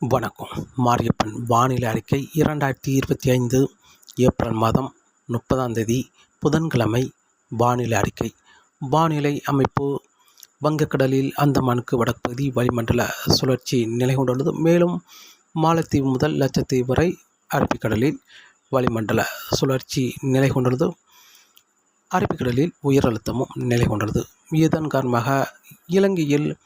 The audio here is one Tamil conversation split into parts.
வணக்கம். மாரியப்பன் வானிலை அறிக்கை இரண்டாயிரத்தி இருபத்தி ஐந்து ஏப்ரல் மாதம் முப்பதாம் தேதி புதன்கிழமை வானிலை அறிக்கை. வானிலை அமைப்பு வங்கக்கடலில் அந்தமானுக்கு வடப்பகுதி வளிமண்டல சுழற்சி நிலை கொண்டுள்ளது. மேலும் மாலத்தீவு முதல் லட்சத்தீவு வரை அரபிக்கடலில் வளிமண்டல சுழற்சி நிலை கொண்டுள்ளது. அரபிக்கடலில் உயர் அழுத்தமும் நிலை கொண்டுள்ளது. இதன் காரணமாக இலங்கையில்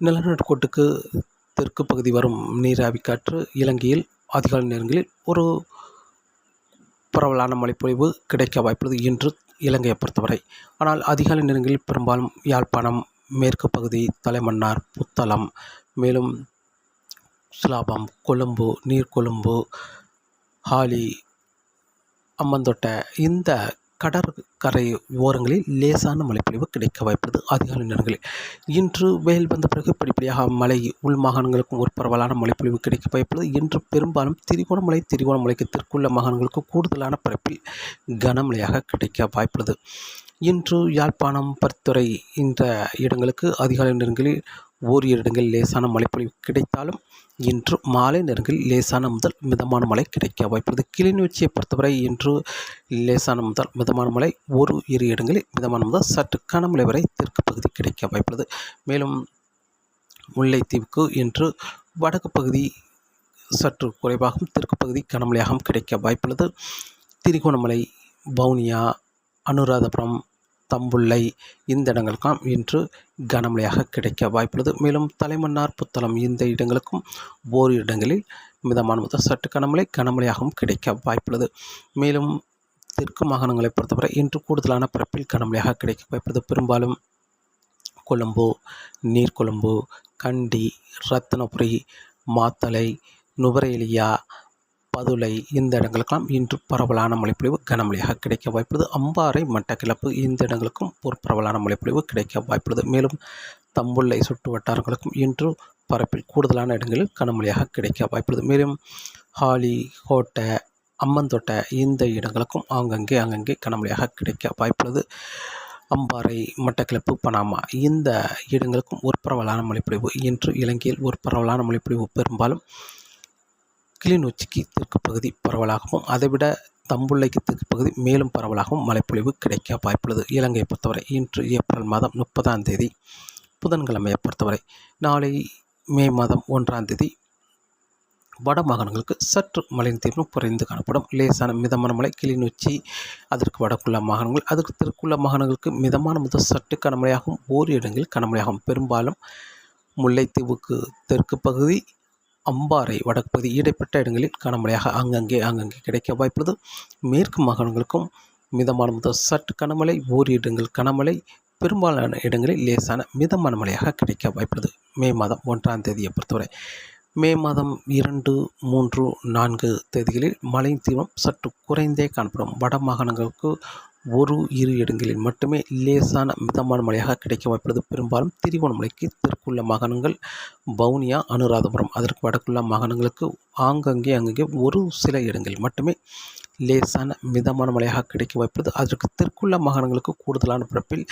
நிலநடுக்கோட்டுக்கு தெற்கு பகுதி வரும் நீராவி காற்று இலங்கையில் அதிகாலை நேரங்களில் ஒரு பரவலான மழைப்பொழிவு கிடைக்க வாய்ப்புள்ளது இன்று இலங்கையை பொறுத்தவரை. ஆனால் அதிகாலை நேரங்களில் பெரும்பாலும் யாழ்ப்பாணம் மேற்கு பகுதி தலைமன்னார் புத்தளம் மேலும் சிலாபம் கொழும்பு நீர்கொழும்பு ஹாலி அம்மந்தொட்டை இந்த கடற்கரை ஓரங்களில் லேசான மழைப்பொழிவு கிடைக்க வாய்ப்புள்ளது. அதிகாலை நேரங்களில் இன்று வெயில் வந்த பிறகு படிப்படியாக மழை உள் மாகாணங்களுக்கும் ஒரு பரவலான மழைப்பொழிவு கிடைக்க வாய்ப்புள்ளது. இன்று பெரும்பாலும் திரிகோணமலை திரிகோணமலைக்கு தெற்குள்ள மாகாணங்களுக்கு கூடுதலான பரப்பில் கனமழையாக கிடைக்க வாய்ப்புள்ளது. இன்று யாழ்ப்பாணம் பரித்துறை இந்த இடங்களுக்கு அதிகாலை நேரங்களில் ஓரிரு இடங்களில் லேசான மழைப்பொழிவு கிடைத்தாலும் இன்று மாலை நேரங்களில் லேசான முதல் மிதமான மழை கிடைக்க வாய்ப்புள்ளது. கிளிநொச்சியை பொறுத்தவரை இன்று லேசான முதல் மிதமான மழை ஒரு இரு இடங்களில் மிதமான முதல் சற்று கனமழை வரை தெற்கு பகுதி கிடைக்க வாய்ப்புள்ளது. மேலும் முல்லைத்தீவுக்கு இன்று வடக்கு பகுதி சற்று குறைவாகவும் தெற்கு பகுதி கனமழையாகவும் கிடைக்க வாய்ப்புள்ளது. திரிகோணமலை வவுனியா அனுராதபுரம் தம்புள்ளை இந்த இடங்களுக்கும் இன்று கனமழையாக கிடைக்க வாய்ப்புள்ளது. மேலும் தலைமன்னார் புத்தளம் இந்த இடங்களுக்கும் ஓர் இடங்களில் மிதமான முதல் சற்று கனமழை கனமழையாகவும் கிடைக்க வாய்ப்புள்ளது. மேலும் தெற்கு மாகாணங்களை பொறுத்தவரை இன்று கூடுதலான பரப்பில் கனமழையாக கிடைக்க வாய்ப்புள்ளது. பெரும்பாலும் கொழும்பு நீர்கொழும்பு கண்டி ரத்தனபுரி மாத்தளை நுவரேலியா பதுளை இந்த இடங்களுக்கெல்லாம் இன்று பரவலான மழைப்பொழிவு கனமழையாக கிடைக்க வாய்ப்புள்ளது. அம்பாறை மட்டக்கிளப்பு இந்த இடங்களுக்கும் ஒரு பரவலான மழைப்பொழிவு கிடைக்க வாய்ப்புள்ளது. மேலும் தம்புள்ளை சுற்று வட்டாரங்களுக்கும் இன்று பரப்பில் கூடுதலான இடங்களில் கனமழையாக கிடைக்க வாய்ப்புள்ளது. மேலும் ஹாலி கோட்டை அம்மந்தோட்டை இந்த இடங்களுக்கும் ஆங்கங்கே அங்கங்கே கனமழையாக கிடைக்க வாய்ப்புள்ளது. அம்பாறை மட்டக்கிளப்பு பனாமா இந்த இடங்களுக்கும் ஒரு பரவலான மழைப்பொழிவு இன்று இலங்கையில் ஒரு பரவலான மழைப்பொழிவு பெரும்பாலும் கிளிநொச்சிக்கு தெற்கு பகுதி பரவலாகவும் அதைவிட தம்புள்ளைக்கு தெற்கு பகுதி மேலும் பரவலாகவும் மழைப்பொழிவு கிடைக்க வாய்ப்புள்ளது. இலங்கையை பொறுத்தவரை இன்று ஏப்ரல் மாதம் முப்பதாம் தேதி புதன்கிழமையை பொறுத்தவரை நாளை மே மாதம் ஒன்றாம் தேதி வட மாகாணங்களுக்கு சற்று மழையின் தீவிரம் குறைந்து காணப்படும். லேசான மிதமான மழை கிளிநொச்சி அதற்கு வடக்குள்ள மாகாணங்கள் அதற்கு தெற்குள்ள மாகாணங்களுக்கு மிதமான முதல் சற்று கனமழையாகவும் ஓரிரு இடங்களில் கனமழையாகும் பெரும்பாலும் முல்லைத்தீவுக்கு தெற்கு பகுதி அம்பாறை வடக்கு பகுதி இடைப்பட்ட இடங்களில் கனமழையாக அங்கங்கே அங்கங்கே கிடைக்க வாய்ப்புள்ளது. மேற்கு மாகாணங்களுக்கும் மிதமான முதல் சற்று கனமழை ஓரி இடங்கள் கனமழை பெரும்பாலான இடங்களில் லேசான மிதமான மழையாக கிடைக்க வாய்ப்புள்ளது. மே மாதம் ஒன்றாம் தேதியை பொறுத்தவரை மே மாதம் இரண்டு மூன்று நான்கு தேதிகளில் மழை தீவிரம் சற்று குறைந்தே காணப்படும். வட மாகாணங்களுக்கு ஒரு இரு இடங்களில் மட்டுமே லேசான மிதமான மழையாக கிடைக்க வாய்ப்புள்ளது. பெரும்பாலும் திருகோணமலைக்கு தெற்குள்ள மாகாணங்கள் வவுனியா அனுராதபுரம் அதற்கு வடக்குள்ள மாகாணங்களுக்கு ஆங்கங்கே அங்கங்கே ஒரு சில இடங்களில் மட்டுமே லேசான மிதமான மழையாக கிடைக்க வாய்ப்புள்ளது. அதற்கு தெற்குள்ள மாகாணங்களுக்கு கூடுதலான பிறப்பில்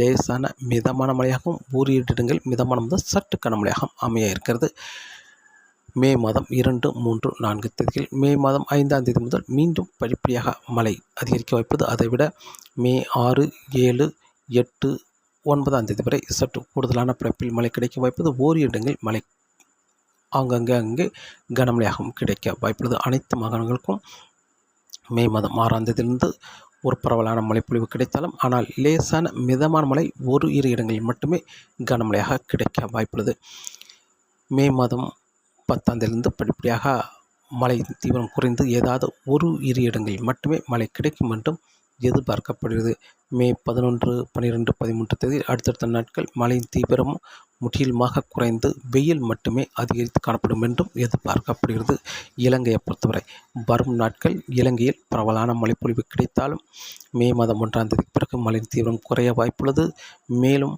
லேசான மிதமான மழையாகவும் ஓரிரு இடங்கள் மிதமான முதல் சற்று கனமழையாகவும் அமைய இருக்கிறது. மே மாதம் இரண்டு மூன்று நான்கு தேதிகள். மே மாதம் ஐந்தாம் தேதி முதல் மீண்டும் படிப்படியாக மழை அதிகரிக்க வாய்ப்பது அதைவிட மே ஆறு ஏழு எட்டு ஒன்பதாம் தேதி வரை சற்று கூடுதலான பிறப்பில் மழை கிடைக்க வாய்ப்பது ஓரி இடங்களில் மழை அங்கங்கே அங்கே கனமழையாகவும் கிடைக்க வாய்ப்புள்ளது. அனைத்து மாகாணங்களுக்கும் மே மாதம் ஆறாம் தேதியிலிருந்து ஒரு பரவலான மழைப்பொழிவு கிடைத்தாலும் ஆனால் லேசான மிதமான மழை ஒரு இரு இடங்களில் மட்டுமே கனமழையாக கிடைக்க வாய்ப்புள்ளது. மே மாதம் பத்தாந்திலிருந்து படிப்படியாக மழை தீவிரம் குறைந்து ஏதாவது ஒரு இரு இடங்களில் மட்டுமே மழை கிடைக்கும் என்றும் எதிர்பார்க்கப்படுகிறது. மே பதினொன்று பன்னிரெண்டு பதிமூன்று தேதி அடுத்தடுத்த நாட்கள் மழையின் தீவிரம் முற்றிலுமாக குறைந்து வெயில் மட்டுமே அதிகரித்து காணப்படும் என்றும் எதிர்பார்க்கப்படுகிறது. இலங்கையை பொறுத்தவரை வரும் நாட்கள் இலங்கையில் பரவலான மழைப்பொழிவு கிடைத்தாலும் மே மாதம் ஒன்றாம் தேதி பிறகு மழையின் தீவிரம் குறைய வாய்ப்புள்ளது. மேலும்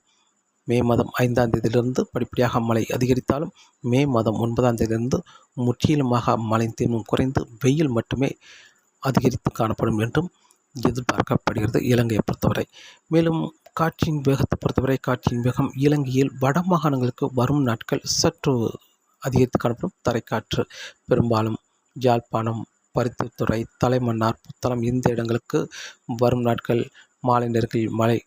மே மாதம் ஐந்தாம் தேதியிலிருந்து படிப்படியாக மழை அதிகரித்தாலும் மே மாதம் ஒன்பதாம் தேதியிலிருந்து முற்றிலுமாக மழையின் தீவிரம் குறைந்து வெயில் மட்டுமே அதிகரித்து காணப்படும் என்றும் எதிர்பார்க்கப்படுகிறது இலங்கையை பொறுத்தவரை. மேலும் காற்றின் வேகத்தை பொறுத்தவரை காற்றின் வேகம் இலங்கையில் வட மாகாணங்களுக்கு வரும் நாட்கள் சற்று அதிகரித்து காணப்படும். தரைக்காற்று பெரும்பாலும் யாழ்ப்பாணம் பருத்தித்துறை தலைமன்னார் புத்தளம் இந்த இடங்களுக்கு வரும் நாட்கள் மாலை நேரங்களில் மழை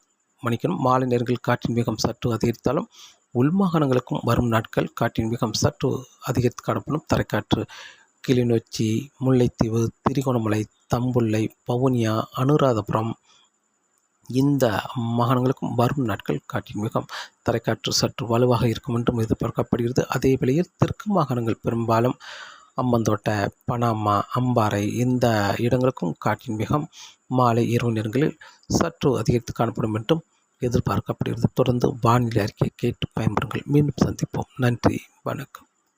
மன்னிக்கணும். மாலை நேரங்களில் காற்றின் வேகம் சற்று அதிகரித்தாலும் உள்மாகாணங்களுக்கும் வரும் நாட்கள் காற்றின் வேகம் சற்று அதிகரித்து காணப்படும். தரைக்காற்று கிளிநொச்சி முல்லைத்தீவு திரிகோணமலை தம்புள்ளை பவுனியா அனுராதபுரம் இந்த மாகாணங்களுக்கும் வரும் நாட்கள் காற்றின் வேகம் தரைக்காற்று சற்று வலுவாக இருக்கும் என்றும் எதிர்பார்க்கப்படுகிறது. அதே வேளையில் தெற்கு மாகாணங்கள் பெரும்பாலும் அம்மந்தோட்டை பனாமா அம்பாறை இந்த இடங்களுக்கும் காற்றின் வேகம் மாலை இரவு நேரங்களில் சற்று அதிகரித்து காணப்படும் என்றும் எதிர்பார்க்கப்படுகிறது. தொடர்ந்து வானிலை அறிக்கையை கேட்டு பயன்பெறுங்கள் மீண்டும் சந்திப்போம். நன்றி. வணக்கம்.